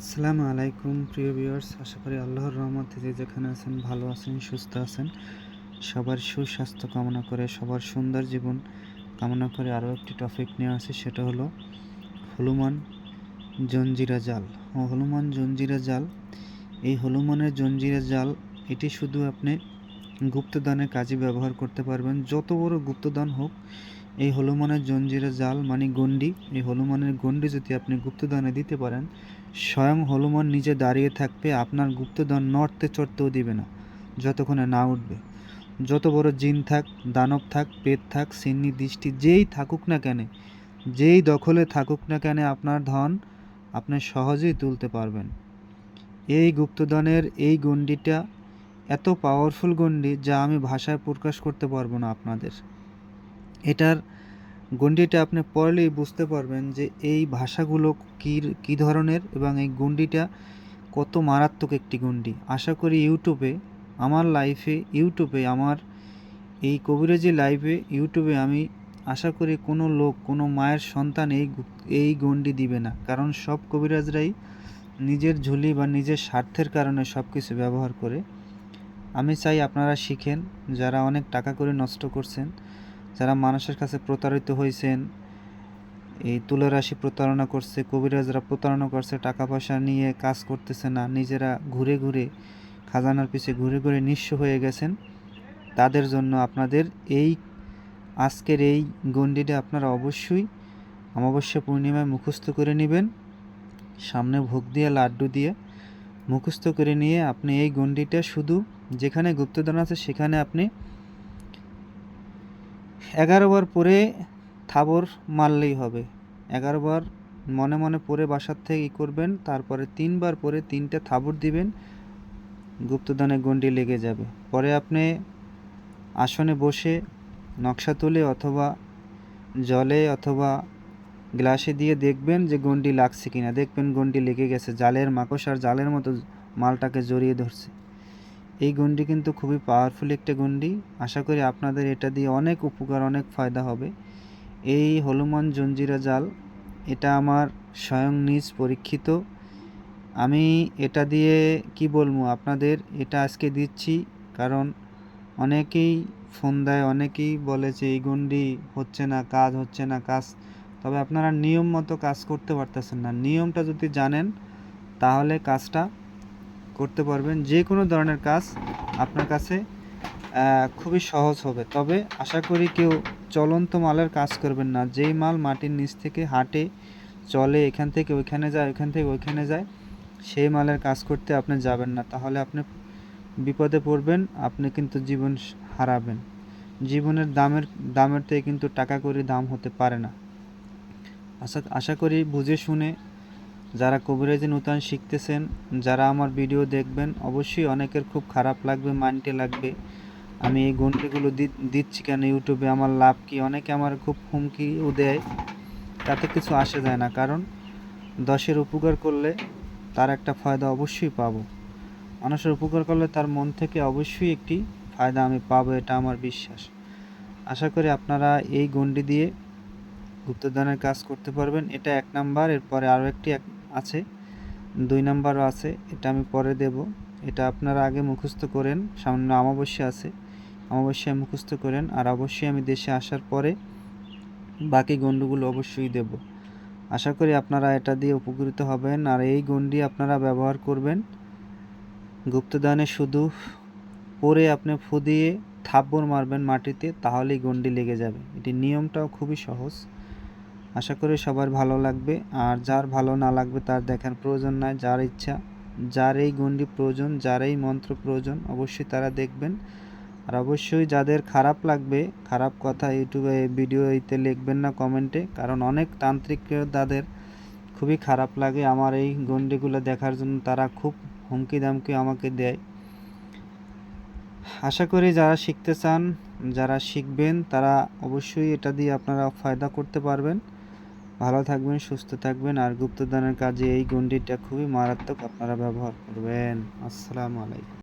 আসসালামু আলাইকুম, প্রিয় ভিউয়ার্স। আশা করি আল্লাহর রহমতে যে যেখানে আছেন, ভালো আছেন, সুস্থ আছেন। সবার সুস্বাস্থ্য কামনা করে, সবার সুন্দর জীবন কামনা করে আরও একটি টপিক নিয়ে আসে, সেটা হলো হনুমান জঞ্জিরা জাল। হনুমান জঞ্জিরা জাল, এই হনুমানের জঞ্জিরা জাল, এটি শুধু আপনি গুপ্তদানের কাজে ব্যবহার করতে পারবেন। যত বড় গুপ্তদান হোক এই হনুমানের জঞ্জিরা জাল মানে গন্ডি এই হনুমানের গন্ডি যদি আপনি গুপ্তদানে দিতে পারেন, স্বয়ং হনুমান নিজে দাঁড়িয়ে থাকবে, আপনার গুপ্তধন নড়তে চড়তেও দিবে না, যতক্ষণে না উঠবে। যত বড় জিন থাক, দানব থাক পেট থাক, সিন্নি, দৃষ্টি যেই থাকুক না কেন, যেই দখলে থাকুক না কেন আপনার ধন আপনি সহজেই তুলতে পারবেন। এই গুপ্তধনের এই গণ্ডিটা এত পাওয়ারফুল গণ্ডি যা আমি ভাষায় প্রকাশ করতে পারব না আপনাদের। এটার গণ্ডিটা আপনি পড়লেই বুঝতে পারবেন যে এই ভাষাগুলো কী কী ধরনের এবং এই গণ্ডিটা কত মারাত্মক একটি গণ্ডি। আশা করি ইউটিউবে, আমার লাইফে, ইউটিউবে, আমার এই কবিরাজি লাইভে ইউটিউবে আমি আশা করি কোনো লোক, কোনো মায়ের সন্তান এই এই গণ্ডি দিবে না। কারণ সব কবিরাজরাই নিজের ঝুলি বা নিজের স্বার্থের কারণে সব কিছু ব্যবহার করে। আমি চাই আপনারা শিখেন, যারা অনেক টাকা করে নষ্ট করছেন যারা মানুষের কাছে প্রতারিত হয়েছেন, এই তুলা রাশি প্রতারণা করছে, কবিরাজরা প্রতারণা করছে টাকা পয়সা নিয়ে কাজ করতেছে না, নিজেরা ঘুরে ঘুরে, খাজানার পিছে ঘুরে ঘুরে নিঃস্ব হয়ে গেছেন। তাদের জন্য আপনাদের এই, আজকের এই গণ্ডিটা আপনারা অবশ্যই অমাবস্যা পূর্ণিমায় মুখস্থ করে নেবেন। সামনে ভোগ দিয়ে, লাড্ডু দিয়ে মুখস্থ করে নিয়ে আপনি এই গণ্ডিটা শুধু যেখানে গুপ্তধন আছে সেখানে আপনি এগারো বার পরে থাবর মারলেই হবে। এগারো বার মনে মনে পরে বাসার থেকে ই করবেন, তারপরে তিনবার পরে তিনটে থাবর দিবেন গুপ্তদানে গন্ডি লেগে যাবে। পরে আপনি আসনে বসে নকশা তুলে অথবা জলে অথবা গ্লাসে দিয়ে দেখবেন যে গন্ডি লাগছে কিনা। দেখবেন গন্ডি লেগে গেছে, জালের মাকড়সার জালের মতো মালটাকে জড়িয়ে ধরছে। এই গন্ডি কিন্তু খুবই পাওয়ারফুল একটা গন্ডি। আশা করি আপনাদের এটা দিয়ে অনেক উপকার, অনেক ফায়দা হবে। এই হনুমান জঞ্জিরা জাল, এটা আমার স্বয়ং নিজ পরীক্ষিত। আমি এটা দিয়ে কি বলব, আপনাদের এটা আজকে দিচ্ছি কারণ অনেকেই ফোন দেয়, অনেকেই বলে যে এই গন্ডি হচ্ছে না, কাজ হচ্ছে না, কাজ। তবে আপনারা নিয়ম মতো কাজ করতে পারতেছেন না। নিয়মটা যদি জানেন, তাহলে কাজটা করতে পারবেন। যে কোনো ধরনের কাজ আপনার কাছে খুবই সহজ হবে। তবে আশা করি কেউ চলন্ত মালের কাজ করবেন না। যেই মাল মাটির নিচ থেকে হাঁটে, চলে, এখান থেকে ওইখানে যায়, ওইখান থেকে ওইখানে যায়, সেই মালের কাজ করতে আপনি যাবেন না। তাহলে আপনি বিপদে পড়বেন, আপনি কিন্তু জীবন হারাবেন। জীবনের দামের দামের থেকে কিন্তু টাকা করে দাম হতে পারে না। আশা আশা করি বুঝে শুনে যারা কবিরাজি নূতন শিখতেছেন, যারা আমার ভিডিও দেখবেন, অবশ্যই অনেকের খুব খারাপ লাগবে, মাইন্ডে লাগবে। আমি এই গন্ডিগুলো দিচ্ছি কেন ইউটিউবে? আমার লাভ কি? অনেকে আমার খুব হুমকিও দেয়, তাতে কিছু আসে যায় না। কারণ দশের উপকার করলে তার একটা ফায়দা অবশ্যই পাব। মানুষের উপকার করলে তার মন থেকে অবশ্যই একটি ফায়দা আমি পাবো, এটা আমার বিশ্বাস। আশা করি আপনারা এই গন্ডি দিয়ে গুপ্তদানের কাজ করতে পারবেন। এটা এক নাম্বার, এরপরে আরও একটি এক আছে, দুই নাম্বারও আছে, এটা আমি পরে দেব। এটা আপনারা আগে মুখস্থ করেন, সামান্য অমাবস্যা আছে, অমাবস্যায় মুখস্থ করেন, আর অবশ্যই আমি দেশে আসার পরে বাকি গন্ডগুলো অবশ্যই দেব। আশা করি আপনারা এটা দিয়ে উপকৃত হবেন, আর এই গন্ডি আপনারা ব্যবহার করবেন। গুপ্তদানে শুধু পরে আপনি ফু দিয়ে থাপ্পড় মারবেন মাটিতে, তাহলেই গন্ডি লেগে যাবে। এটি নিয়মটাও খুবই সহজ। আশা করি সবার ভালো লাগবে। আর যার ভালো না লাগবে তার দেখার প্রয়োজন নাই, যার ইচ্ছা, যার এই গন্ডি প্রয়োজন, যার এই মন্ত্র প্রয়োজন, অবশ্যই তারা দেখবেন। আর অবশ্যই যাদের খারাপ লাগবে, খারাপ কথা ইউটিউবে ভিডিও এতে লিখবেন না কমেন্টে কারণ অনেক তান্ত্রিক তাদের খুবই খারাপ লাগে। আমার এই গন্ডিগুলো দেখার জন্য তারা খুব হুমকি দামকি আমাকে দেয়। আশা করি যারা শিখতে চান, যারা শিখবেন, তারা অবশ্যই এটা দিয়ে আপনারা ফায়দা করতে পারবেন। ভালো থাকবেন, সুস্থ থাকবেন আর গুপ্তদানের কাজে এই গণ্ডিটা খুবই মারাত্মক আপনারা ব্যবহার করবেন। আসসালামু আলাইকুম।